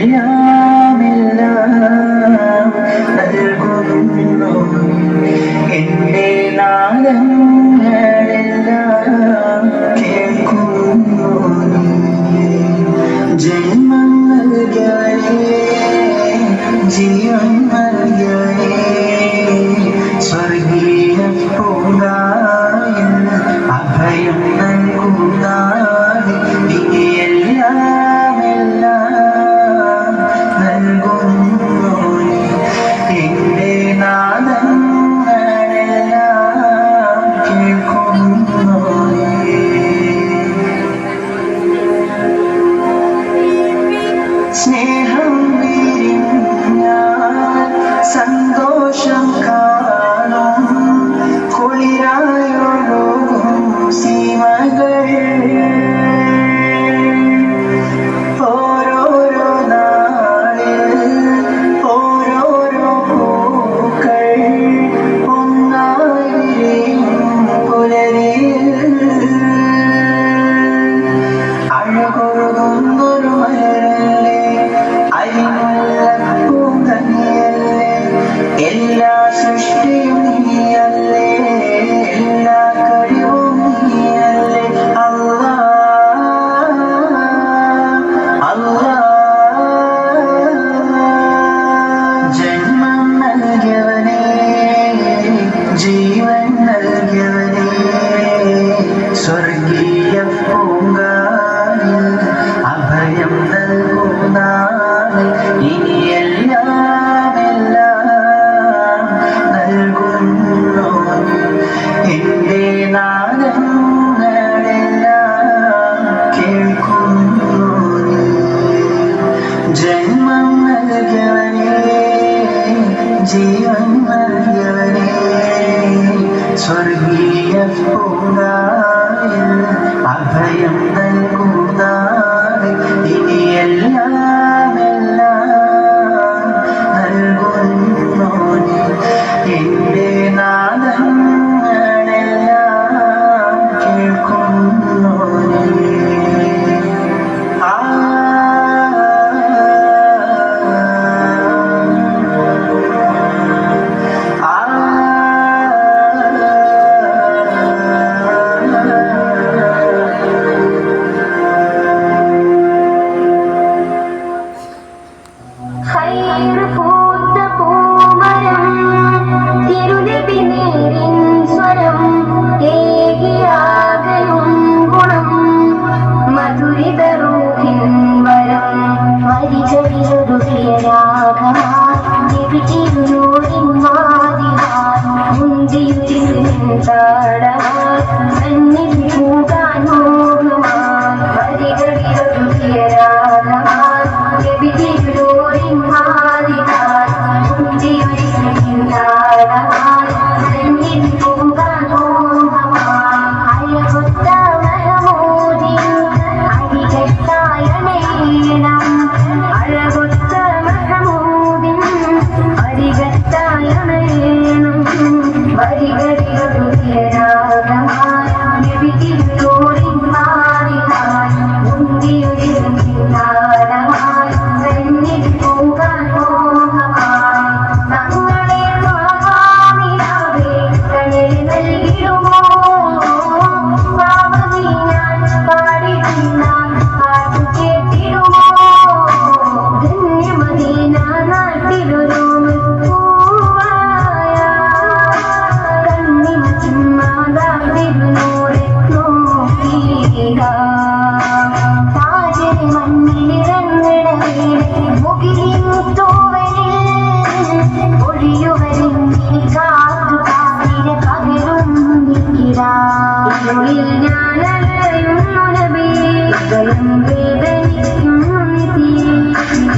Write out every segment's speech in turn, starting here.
أحيا بالله أذكر منهم I have കാതോളിൽ ഞാൻ അലയുന്നു നബി ഹൃദയം വേദനിക്കുന്നു നിധി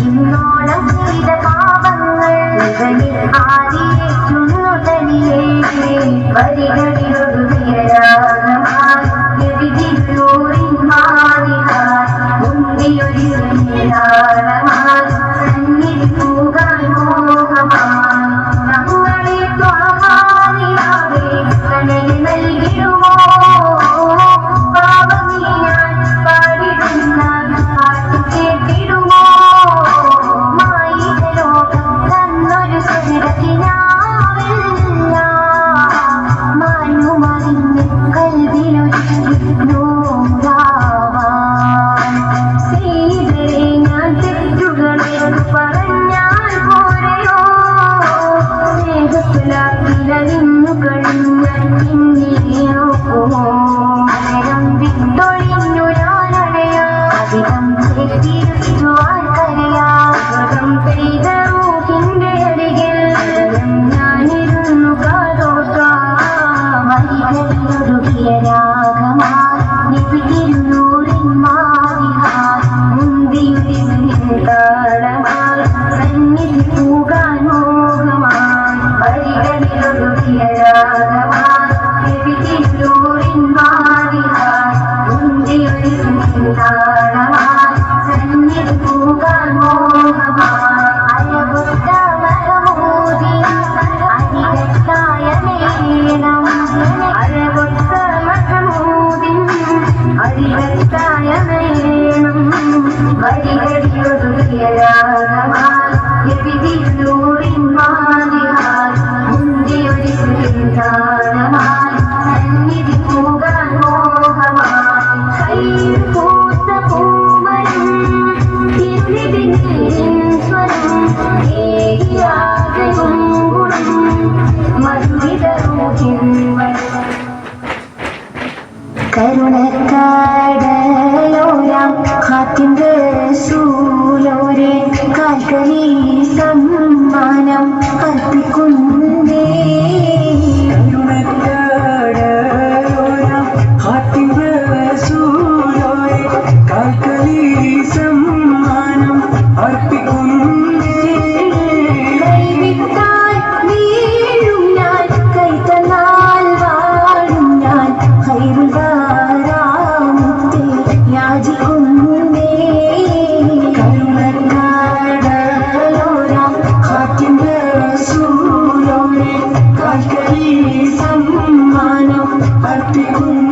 ഇന്നോളം ചെയ്ത പാപങ്ങൾ ഇവനിൽ ആദിയേക്കുന്നു തനിയെ വരികളിലൊരു വീരരാഗമായി നബി തിരുവൂരിൻ മാറിയാൽ മുന്തിയൊരു നിരാള ஒளிந்தோரின் பாரினாய் உந்தி ஒளிந்தாய் I'm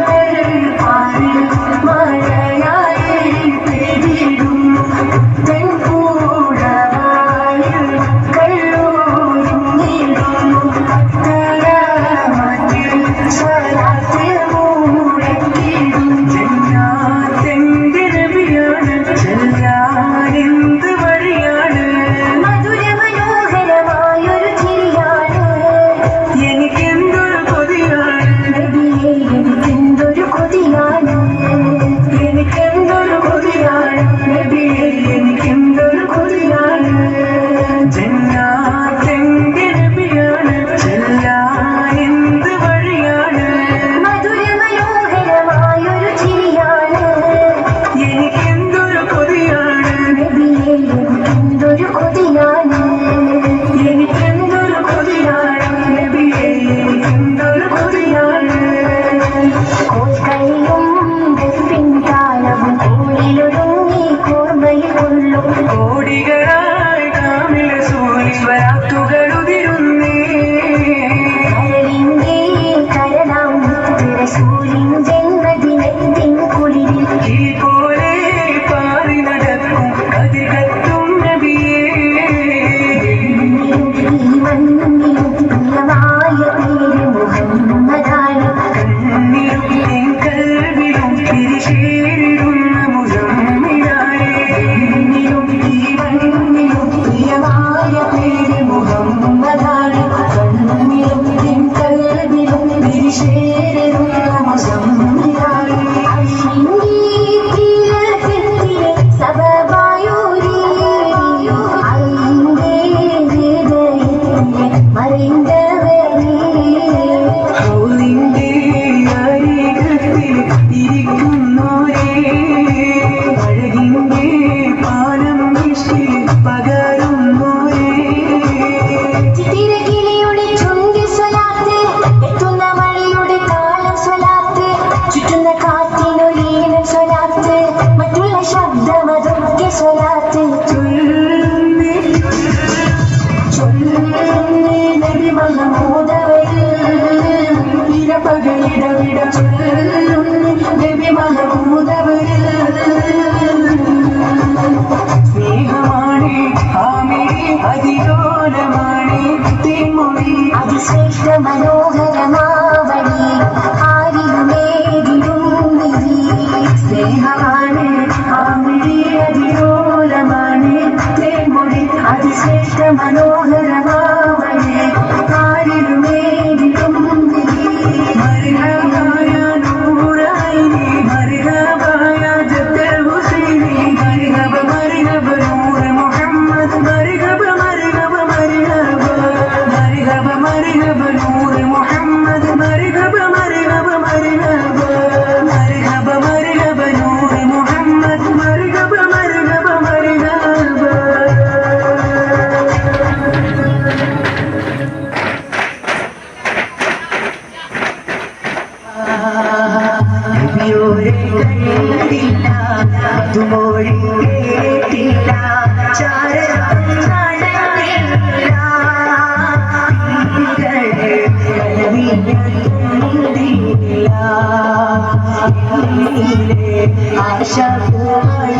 আশা তোমার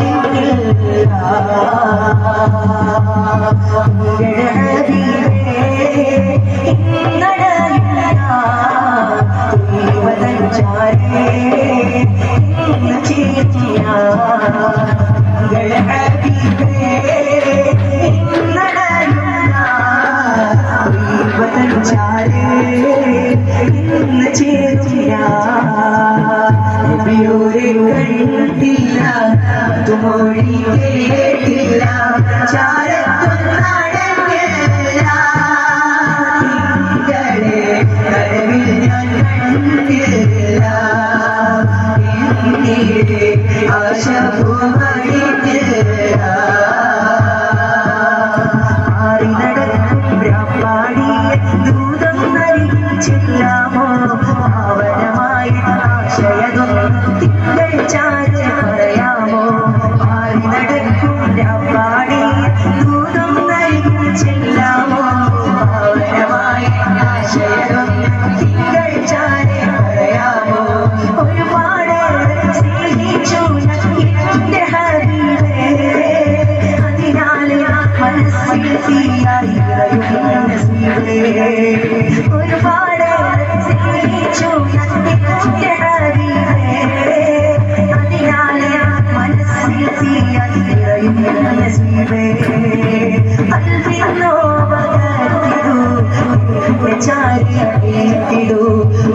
ചാരിയടിയിടൂ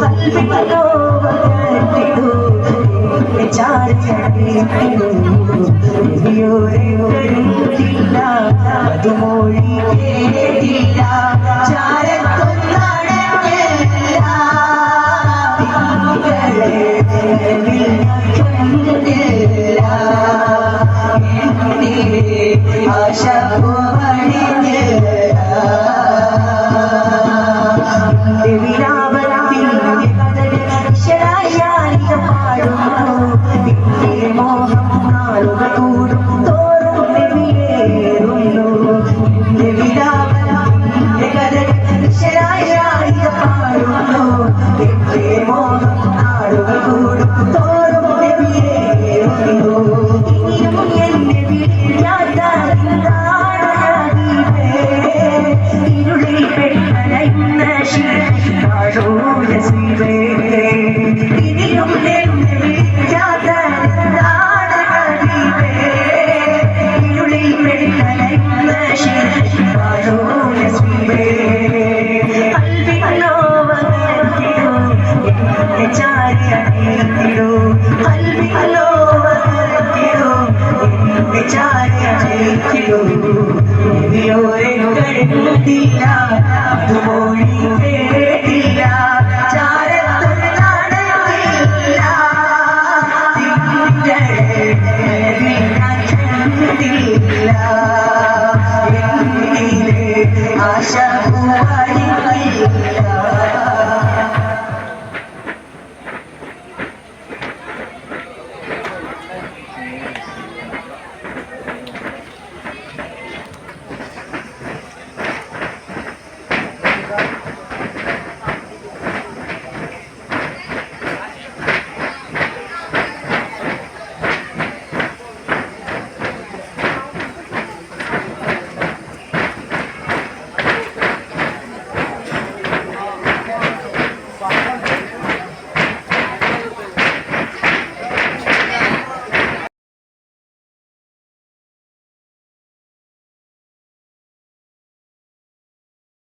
അൽവിൻ ലോകത്തിടൂ ചാരിയടിയിടൂ ദേവിയോരെ ഒരുക്കില്ല അത് മൊഴി കേട്ടില്ല ആശ പോ Oh, Yeah.